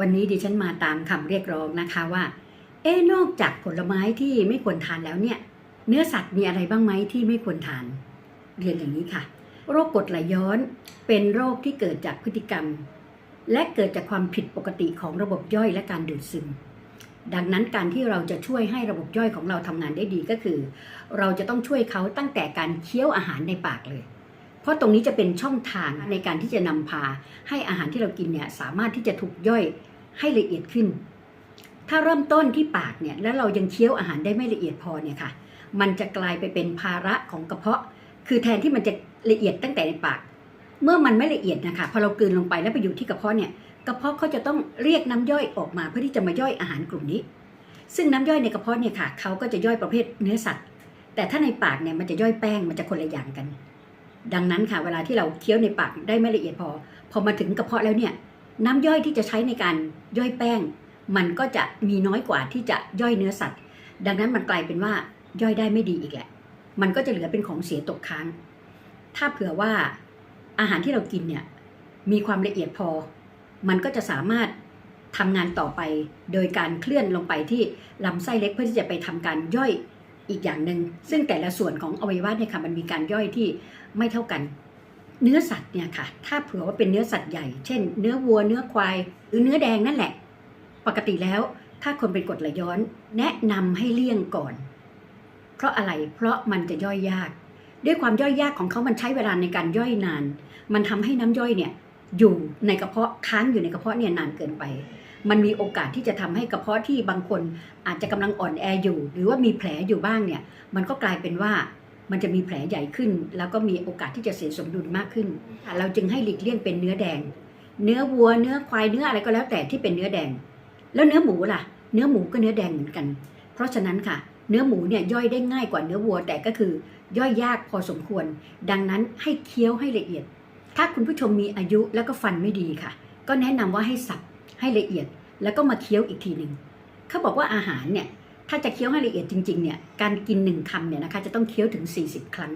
วันนี้ดิฉันมาตามคำเรียกร้องนะคะว่า เอ๊นอกจากผลไม้ที่ไม่ควรทานแล้วเนี่ย เนื้อสัตว์มีอะไรบ้างไหมที่ไม่ควรทาน เรียนอย่างนี้ค่ะ โรคกรดไหลย้อน เป็นโรคที่เกิดจากพฤติกรรม และเกิดจากความผิดปกติของระบบย่อยและการดูดซึม ดังนั้นการที่เราจะช่วยให้ระบบย่อยของเราทำงานได้ดีก็คือ เราจะต้องช่วยเขาตั้งแต่การเคี้ยวอาหารในปากเลยเพราะตรงนี้จะเป็นช่องทางในการที่จะนำพาให้อาหารที่เรากินเนี่ยสามารถที่จะถูกย่อย ให้ละเอียดขึ้น ถ้าเริ่มต้นที่ปากเนี่ยแล้วเรายังเคี้ยวอาหารได้ไม่ละเอียดพอเนี่ยค่ะ มันจะกลายไปเป็นภาระของกระเพาะ คือแทนที่มันจะละเอียดตั้งแต่ในปาก เมื่อมันไม่ละเอียดนะคะพอเรากลืนลงไปแล้วไปอยู่ที่กระเพาะเนี่ยกระเพาะเขาจะต้องเรียกน้ำย่อยออกมาเพื่อที่จะมาย่อยอาหารกลุ่มนี้ ซึ่งน้ำย่อยในกระเพาะเนี่ยค่ะเขาก็จะย่อยประเภทเนื้อสัตว์ แต่ถ้าในปากเนี่ยมันจะย่อยแป้งมันจะคนละอย่างกัน ดังนั้นค่ะเวลาที่เราเคี้ยวในปากได้ไม่ละเอียดพอ พอมาถึงกระเพาะแล้วเนี่ย น้ำย่อยที่จะใช้ในการย่อยแป้ง มันก็จะมีน้อยกว่าที่จะย่อยเนื้อสัตว์ ดังนั้นมันกลายเป็นว่าย่อยได้ไม่ดีอีกแหละ มันก็จะเหลือเป็นของเสียตกค้าง ถ้าเผื่อว่าอาหารที่เรากินเนี่ยมีความละเอียดพอ มันก็จะสามารถทำงานต่อไปโดยการเคลื่อนลงไปที่ลำไส้เล็กเพื่อที่จะไปทำการย่อยอีกอย่างหนึ่งซึ่งแต่ละส่วนของอวัยวะเนี่ยค่ะมันมีการย่อยที่ไม่เท่ากัน เนื้อสัตว์เนี่ยค่ะ ถ้าเผื่อว่าเป็นเนื้อสัตว์ใหญ่ เช่น เนื้อวัว เนื้อควาย หรือเนื้อแดงนั่นแหละ ปกติแล้ว ถ้าคนเป็นกรดไหลย้อน แนะนำให้เลี่ยงก่อน เพราะอะไร เพราะมันจะย่อยยาก ด้วยความย่อยยากของเขามันใช้เวลาในการย่อยนาน มันทำให้น้ำย่อยเนี่ยอยู่ในกระเพาะค้างอยู่ในกระเพาะเนี่ยนานเกินไป มันมีโอกาสที่จะทำให้กระเพาะที่บางคนอาจจะกำลังอ่อนแออยู่ หรือว่ามีแผลอยู่บ้างเนี่ย มันก็กลายเป็นว่า มันจะมีแผลใหญ่ขึ้น แล้วก็มีโอกาสที่จะเสียสมดุลมากขึ้น เราจึงให้หลีกเลี่ยงเป็นเนื้อแดง เนื้อวัวเนื้อควายเนื้ออะไรก็แล้วแต่ที่เป็นเนื้อแดง แล้วเนื้อหมูล่ะ เนื้อหมูก็เนื้อแดงเหมือนกัน เพราะฉะนั้นค่ะ เนื้อหมูเนี่ยย่อยได้ง่ายกว่าเนื้อวัวแต่ก็คือย่อยยากพอสมควร ดังนั้นให้เคี้ยวให้ละเอียด ถ้าคุณผู้ชมมีอายุแล้วก็ฟันไม่ดีค่ะ ก็แนะนำว่าให้สับให้ละเอียด แล้วก็มาเคี้ยวอีกทีหนึ่งเขาบอกว่าอาหารเนี่ย ถ้าจะเคี้ยวให้ละเอียดจริงๆเนี่ยการกินหนึ่งคำเนี่ยนะคะจะต้องเคี้ยวถึง 40 ครั้ง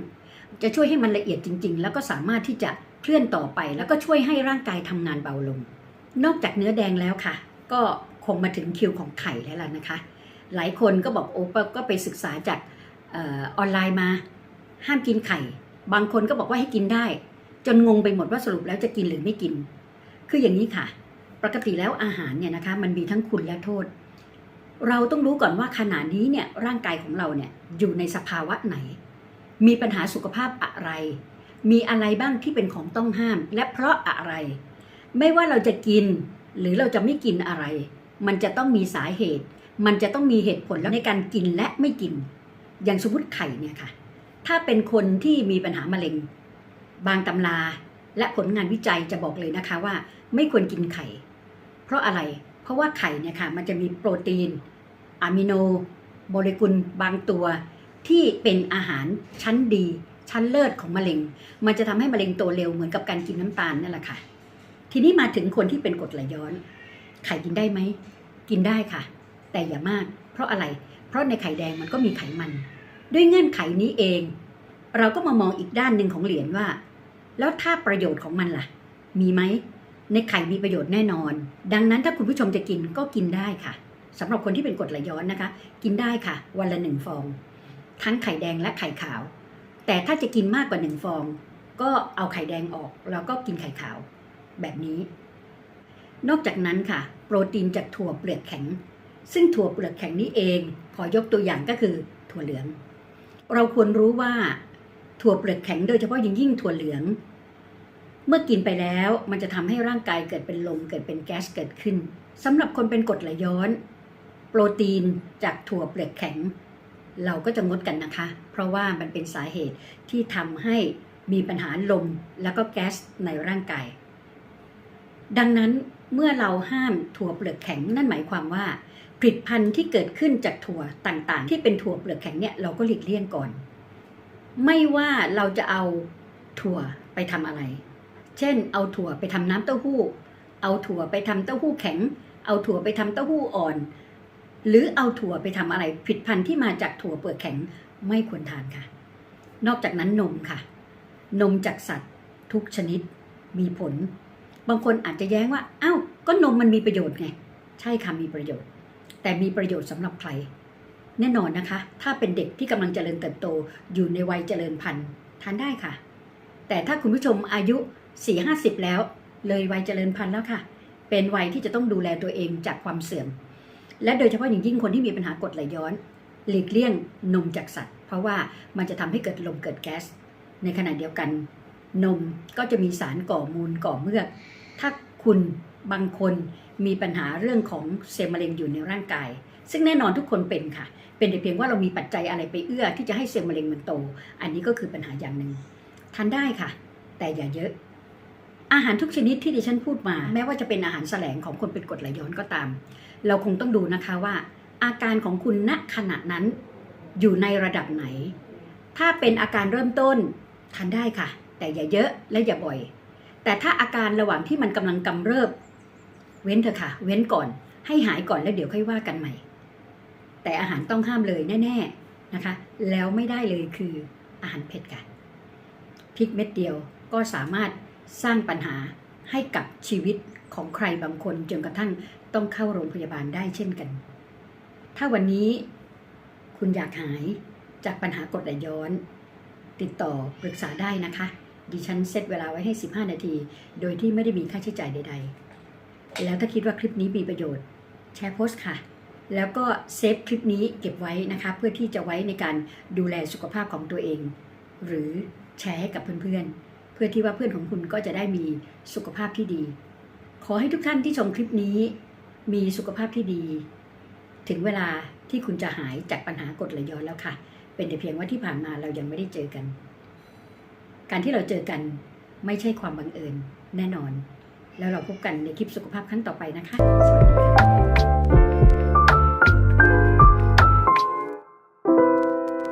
จะช่วยให้มันละเอียดจริง ๆ แล้วก็สามารถที่จะเคลื่อนต่อไป แล้วก็ช่วยให้ร่างกายทำงานเบาลง นอกจากเนื้อแดงแล้วค่ะ ก็คงมาถึงคิวของไข่แล้วล่ะนะคะ หลายคนก็บอกโอ้ก็ไปศึกษาจากออออนไลน์มา ห้ามกินไข่ บางคนก็บอกว่าให้กินได้ จนงงไปหมดว่าสรุปแล้วจะกินหรือไม่กิน คืออย่างนี้ค่ะ ปกติแล้วอาหารเนี่ยนะคะมันมีทั้งคุณและโทษ เราต้องรู้ก่อนว่าขณะนี้เนี่ยร่างกายของเราเนี่ยอยู่ในสภาวะไหน มีปัญหาสุขภาพอะไร มีอะไรบ้างที่เป็นของต้องห้าม และเพราะอะไร ไม่ว่าเราจะกิน หรือเราจะไม่กินอะไร มันจะต้องมีสาเหตุ มันจะต้องมีเหตุผลแล้วในการกินและไม่กิน อย่างสมมติไข่เนี่ยค่ะ ถ้าเป็นคนที่มีปัญหามะเร็ง บางตำราและผลงานวิจัยจะบอกเลยนะคะว่า ไม่ควรกินไข่ เพราะอะไร เพราะว่าไข่เนี่ยค่ะมันจะมีโปรตีนอะมิโนโมเลกุลบางตัว ที่เป็นอาหารชั้นดี ชั้นเลิศของมะเร็ง มันจะทำให้มะเร็งโตเร็วเหมือนกับการกินน้ำตาลนั่นแหละค่ะ ทีนี้มาถึงคนที่เป็นกรดไหลย้อน ไข่กินได้ไหม กินได้ค่ะ แต่อย่ามาก เพราะอะไร เพราะในไข่แดงมันก็มีไขมัน ด้วยเงื่อนไขนี้เอง เราก็มามองอีกด้านหนึ่งของเหรียญว่า แล้วถ้าประโยชน์ของมันล่ะ มีไหม ในไข่มีประโยชน์แน่นอน ดังนั้นถ้าคุณผู้ชมจะกินก็กินได้ค่ะสำหรับคนที่เป็นกรดไหลย้อนนะคะ กินได้ค่ะ วันละหนึ่งฟอง ทั้งไข่แดงและไข่ขาว แต่ถ้าจะกินมากกว่าหนึ่งฟอง ก็เอาไข่แดงออก แล้วก็กินไข่ขาว แบบนี้ นอกจากนั้นค่ะ โปรตีนจากถั่วเปลือกแข็ง ซึ่งถั่วเปลือกแข็งนี้เอง ขอยกตัวอย่างก็คือถั่วเหลือง เราควรรู้ว่าถั่วเปลือกแข็งโดยเฉพาะยิ่งยิ่งถั่วเหลือง เมื่อกินไปแล้วมันจะทำให้ร่างกายเกิดเป็นลมเกิดเป็นแก๊สเกิดขึ้นสำหรับคนเป็นกรดไหลย้อน โปรตีนจากถั่วเปลือกแข็ง เราก็จะงดกันนะคะ เพราะว่ามันเป็นสาเหตุที่ทำให้มีปัญหาลมแล้วก็แก๊สในร่างกาย ดังนั้นเมื่อเราห้ามถั่วเปลือกแข็งนั่นหมายความว่า ผลิตภัณฑ์ที่เกิดขึ้นจากถั่วต่างๆ ที่เป็นถั่วเปลือกแข็งเนี่ยเราก็หลีกเลี่ยงก่อน ไม่ว่าเราจะเอาถั่วไปทำอะไร เช่น เอาถั่วไปทำน้ำเต้าหู้ เอาถั่วไปทำเต้าหู้แข็ง เอาถั่วไปทำเต้าหู้อ่อน หรือเอาถั่วไปทำอะไรผลิตภัณฑ์ที่มาจากถั่วเปลือกแข็งไม่ควรทานค่ะ นอกจากนั้นนมค่ะ นมจากสัตว์ทุกชนิดมีผล บางคนอาจจะแย้งว่าอ้าวก็นมมันมีประโยชน์ไง ใช่ค่ะมีประโยชน์ แต่มีประโยชน์สำหรับใคร แน่นอนนะคะ ถ้าเป็นเด็กที่กำลังเจริญเติบโตอยู่ในวัยเจริญพันธุ์ทานได้ค่ะ แต่ถ้าคุณผู้ชมอายุ 4 5 0แล้ว เลยวัยเจริญพันธุ์แล้วค่ะ เป็นวัยที่จะต้องดูแลตัวเองจากความเสื่อม และโดยเฉพาะอย่างยิ่งคนที่มีปัญหากรดไหลย้อน หลีกเลี่ยงนมจากสัตว์ เพราะว่ามันจะทำให้เกิดลมเกิดแก๊ส ในขณะเดียวกัน นมก็จะมีสารก่อมูลก่อเมือก ถ้าคุณบางคนมีปัญหาเรื่องของเซลล์มะเร็งอยู่ในร่างกาย ซึ่งแน่นอนทุกคนเป็นค่ะ เป็นแต่เพียงว่าเรามีปัจจัยอะไรไปเอื้อที่จะให้เซลล์มะเร็งมันโต อันนี้ก็คือปัญหาอย่างหนึ่งทานได้ค่ะ แต่อย่าเยอะ อาหารทุกชนิดที่ดิฉันพูดมา แม้ว่าจะเป็นอาหารแสลงของคนเป็นกรดไหลย้อนก็ตาม เราคงต้องดูนะคะว่า อาการของคุณณขณะนั้นอยู่ในระดับไหน ถ้าเป็นอาการเริ่มต้นทานได้ค่ะ แต่อย่าเยอะและอย่าบ่อย แต่ถ้าอาการระหว่างที่มันกำลังกำเริบ เว้นเถอะค่ะ เว้นก่อน ให้หายก่อนแล้วเดี๋ยวค่อยว่ากันใหม่ แต่อาหารต้องห้ามเลยแน่ ๆนะคะ แล้วไม่ได้เลยคืออาหารเผ็ดค่ะพริกเม็ดเดียวก็สามารถ สร้างปัญหาให้กับชีวิตของใครบางคนจนกระทั่งต้องเข้าโรงพยาบาลได้เช่นกัน ถ้าวันนี้คุณอยากหายจากปัญหากรดไหลย้อน ติดต่อปรึกษาได้นะคะ ดิฉันเซตเวลาไว้ให้ 15 นาที โดยที่ไม่ได้มีค่าใช้จ่ายใด ๆ แล้วถ้าคิดว่าคลิปนี้มีประโยชน์ แชร์โพสต์ค่ะ แล้วก็เซฟคลิปนี้เก็บไว้นะคะ เพื่อที่จะไว้ในการดูแลสุขภาพของตัวเอง หรือแชร์ให้กับเพื่อนๆ เพื่อที่ว่าเพื่อนของคุณก็จะได้มีสุขภาพที่ดี ขอให้ทุกท่านที่ชมคลิปนี้มีสุขภาพที่ดี ถึงเวลาที่คุณจะหายจากปัญหากรดไหลย้อนแล้วค่ะ เป็นแต่เพียงว่าที่ผ่านมาเรายังไม่ได้เจอกัน การที่เราเจอกันไม่ใช่ความบังเอิญแน่นอน แล้วเราพบกันในคลิปสุขภาพครั้งต่อไปนะคะ สวัสดีค่ะ